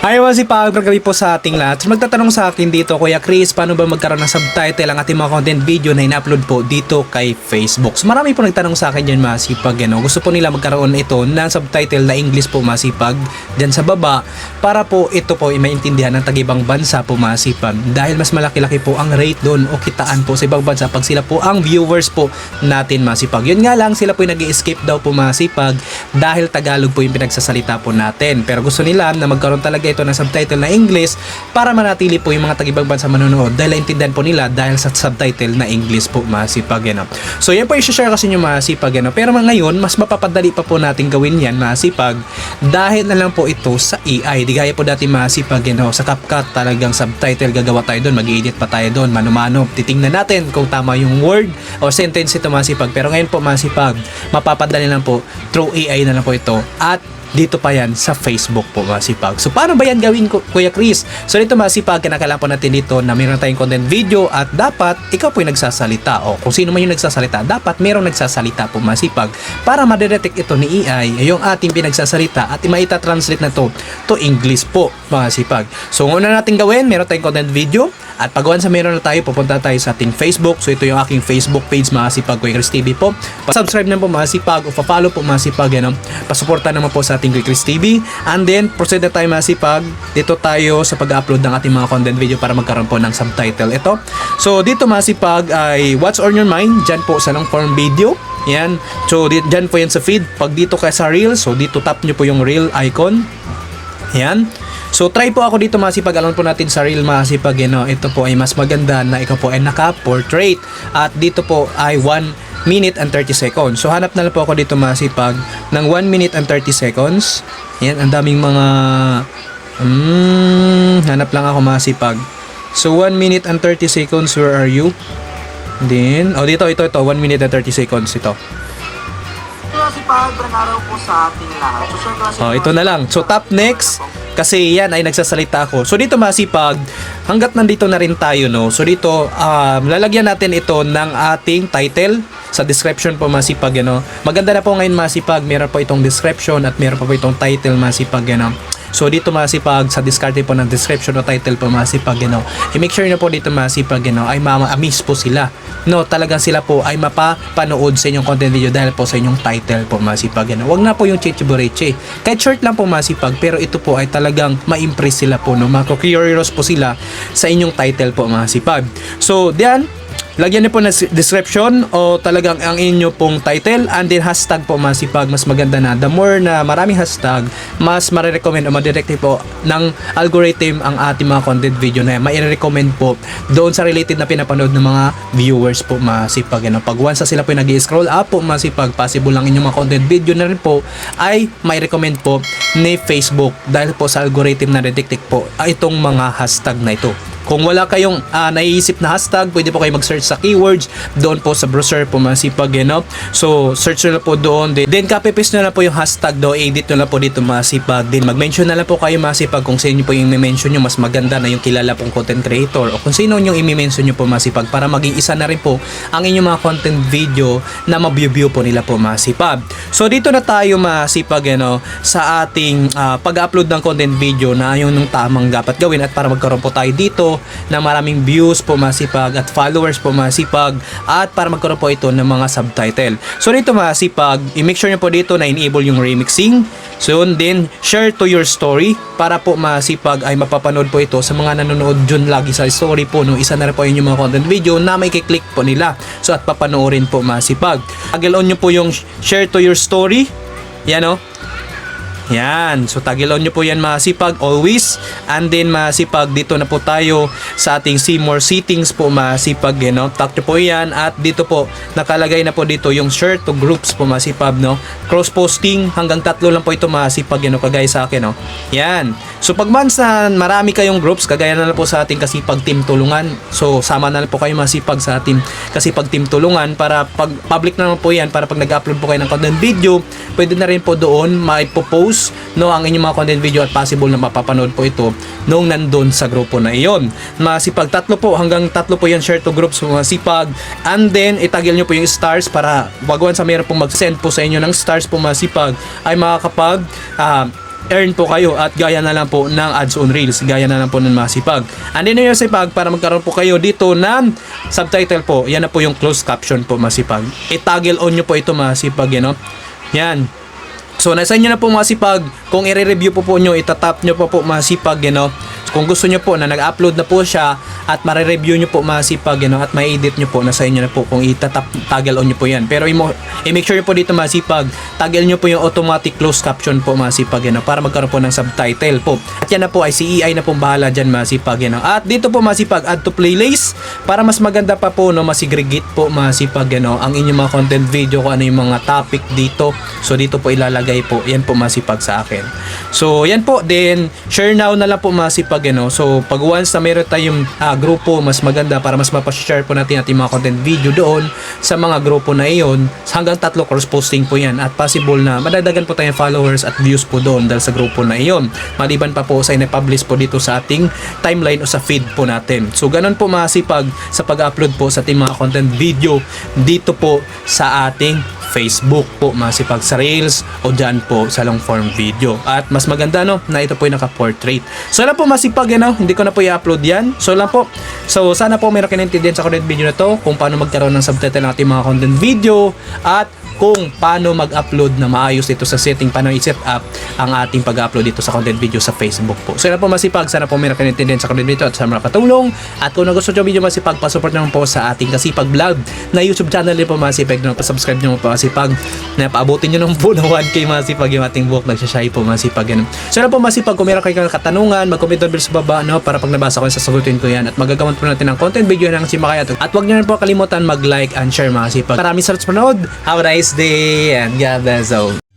Ayaw si pagpagabi po sa ating lahat. So, magtatanong sa akin dito, Kuya Chris, paano ba magkaroon ng subtitle ang ating mga content video na ina-upload po dito kay Facebook? So, marami po nagtanong sa akin dyan masipag. Ano? Gusto po nila magkaroon ito ng subtitle na English po masipag dyan sa baba para po ito po ay maintindihan ng tagibang bansa po masipag. Dahil mas malaki-laki po ang rate doon o kitaan po sa ibang bansa pag sila po ang viewers po natin masipag. Yun nga lang, sila po nag escape daw po masipag dahil Tagalog po yung pinagsasalita po natin. Pero gusto nila na magkaroon talaga ito ng subtitle na English para manatili po yung mga tagibang bansa manonood dahil naintindihan po nila dahil sa subtitle na English po masipag ano. So yan po yung share kasi nyo masipag ano. Pero ngayon mas mapapadali pa po natin gawin yan masipag dahil na lang po ito sa AI. Di gaya po dati masipag ano. Sa CapCut talagang subtitle gagawa tayo doon. mag-edit pa tayo doon. Mano-mano. Titingnan natin kung tama yung word o sentence ito masipag. Pero ngayon po masipag mapapadali lang po through AI na lang po ito at dito pa yan sa Facebook po masipag. So paano ba yan gawin Kuya Chris? So dito masipag, kinakailangan po natin dito na meron tayong content video at dapat ikaw po yung nagsasalita o kung sino man yung nagsasalita, dapat merong nagsasalita po masipag para madedetect ito ni AI yung ating pinagsasalita at maita-translate na to to English po masipag. So una natin gawin, meron tayong content video at pag once na meron na tayo, pupunta tayo sa ating Facebook. So ito yung aking Facebook page Masipag Kuya Chris TV po. Pa-subscribe na po Masipag o pa-follow po Masipag yan. Pasuporta naman po sa ating Kuya Chris TV. And then, proceed na tayo Masipag. Dito tayo sa pag-upload ng ating mga content video para magkaroon po ng subtitle. Ito. So dito Masipag ay What's on your mind? Diyan po sa long form video. Yan. So dyan po yan sa feed. Pag dito ka sa reel, so dito tap nyo po yung reel icon. Yan. So try po ako dito masipag alam po natin sa real masipag you know, ito po ay mas maganda na ikaw po ay naka-portrait at dito po ay 1 minute and 30 seconds. So hanap na lang po ako dito masipag ng 1 minute and 30 seconds. Yan, ang daming mga mm, hanap lang ako masipag. So 1 minute and 30 seconds, where are you? Then, oh dito, ito, ito, 1 minute and 30 seconds ito. Oh, ito na lang. So, tap next. Kasi yan ay nagsasalita ako. So, dito masipag, hanggat nandito na rin tayo, no? So, dito, um, lalagyan natin ito ng ating title sa description po masipag, ano? Maganda na po ngayon masipag. Meron po itong description at meron pa po itong title masipag, ano? So dito masipag sa discarte po ng description o title po masipag you know. I-make sure na po dito masipag you know, ay mama-amaze po sila. No, talagang sila po ay mapapanood sa inyong content video dahil po sa inyong title po masipag you know. Wag na po yung chichibureche. Kahit short lang po masipag pero ito po ay talagang ma-impress sila po no. Mako-curious po sila sa inyong title po masipag. So, diyan Lagyan niyo po ng description o talagang ang inyo pong title and then hashtag po masipag mas maganda na. The more na maraming hashtag, mas marirecommend o madirect po ng algorithm ang ating mga content video na yan. Mai-recommend po doon sa related na pinapanood ng mga viewers po masipag. Ano? Pag once sila po nag scroll up po masipag, possible lang inyong mga content video na rin po ay may recommend po ni Facebook dahil po sa algorithm na detect po itong mga hashtag na ito. Kung wala kayong uh, naiisip na hashtag, pwede po kayo mag-search sa keywords doon po sa browser po masipag you know? So, search nyo na po doon. Then, then copy-paste nyo na po yung hashtag do, edit nyo na po dito masipag. Then, mag-mention na lang po kayo masipag kung sino po yung i-mention nyo. Mas maganda na yung kilala pong content creator o kung sino yung i-mention nyo po masipag para maging isa na rin po ang inyong mga content video na ma-view po nila po masipag. So, dito na tayo masipag you know, sa ating ah, pag-upload ng content video na yung nung tamang dapat gawin at para magkaroon po tayo dito na maraming views po masipag at followers po masipag at para magkaroon po ito ng mga subtitle. So dito masipag, i-make sure nyo po dito na enable yung remixing. So yun din, share to your story para po masipag ay mapapanood po ito sa mga nanonood dyan lagi sa story po. No? Isa na rin po yun yung mga content video na may kiklik po nila. So at papanoorin po masipag. Tagil on nyo po yung share to your story. Yan o. Yan. So tagil on nyo po yan masipag always. And then masipag dito na po tayo sa ating see more settings po masipag. You know? Tap nyo po yan. At dito po nakalagay na po dito yung share to groups po masipag. No? Cross posting hanggang tatlo lang po ito masipag. You know? Kagaya sa akin. No? Yan. So pag once na marami kayong groups kagaya na lang po sa ating kasipag team tulungan. So sama na lang po kayo masipag sa ating kasipag team tulungan para pag public na naman po yan para pag nag-upload po kayo ng content video pwede na rin po doon maipopost no ang inyong mga content video at possible na mapapanood po ito nung nandun sa grupo na iyon. Masipag tatlo po hanggang tatlo po yan share to groups masipag and then itagil nyo po yung stars para wagwan sa mayroon pong mag-send po sa inyo ng stars po masipag ay makakapag ah, earn po kayo at gaya na lang po ng ads on reels gaya na lang po ng masipag andin na yung masipag para magkaroon po kayo dito ng subtitle po yan na po yung closed caption po masipag i-toggle on nyo po ito masipag yan no? yan So, nasa inyo na po masipag. Kung i-review po po nyo, itatap nyo po po masipag, you know. Kung gusto nyo po na nag-upload na po siya at mare-review nyo po masipag, you know, at ma-edit nyo po, nasa inyo na po kung itatap, toggle on nyo po yan. Pero i-make sure nyo po dito masipag, toggle nyo po yung automatic closed caption po masipag, you know, para magkaroon po ng subtitle po. At yan na po ay si EI na pong bahala dyan masipag, you know. At dito po masipag, add to playlist para mas maganda pa po, no, masigregate po masipag, you know, ang inyong mga content video kung ano yung mga topic dito. So, dito po ilalagay po, yan po masipag sa akin. So, yan po, then, share now na lang po masipag, you know. So, pag once na meron tayong ah, grupo, mas maganda para mas mapashare po natin ating mga content video doon sa mga grupo na iyon. Hanggang tatlo cross posting po yan at possible na madadagan po tayong followers at views po doon dahil sa grupo na iyon. Maliban pa po sa ina-publish po dito sa ating timeline o sa feed po natin. So, ganun po masipag sa pag-upload po sa ating mga content video dito po sa ating Facebook po masipag sa Reels o dyan po sa long form video. At mas maganda no na ito po yung naka-portrait. So lang po masipag yan no? hindi ko na po i-upload yan. So lang po. So sana po meron kayo sa content video na to kung paano magkaroon ng subtitle ng ating mga content video at kung paano mag-upload na maayos dito sa setting, paano i-set up ang ating pag-upload dito sa content video sa Facebook po. So yan po masipag, sana po meron kayo naintindihan sa content video at sana makatulong. At kung nagustuhan yung video masipag, pasupport naman po sa ating Kasipag Vlog na YouTube channel din po masipag na pasubscribe nyo po masipag na paabutin nyo ng po na 1k masipag yung ating buhok nagsashay po masipag ganun. So yan po masipag, kung meron kayo katanungan, mag-comment down sa baba no, para pag nabasa ko sasagutin ko yan at magagawan po natin ng content video ng si Makaya. At huwag nyo rin po kalimutan mag-like and share masipag. Maraming salamat sa panood. Have a nice and God bless all.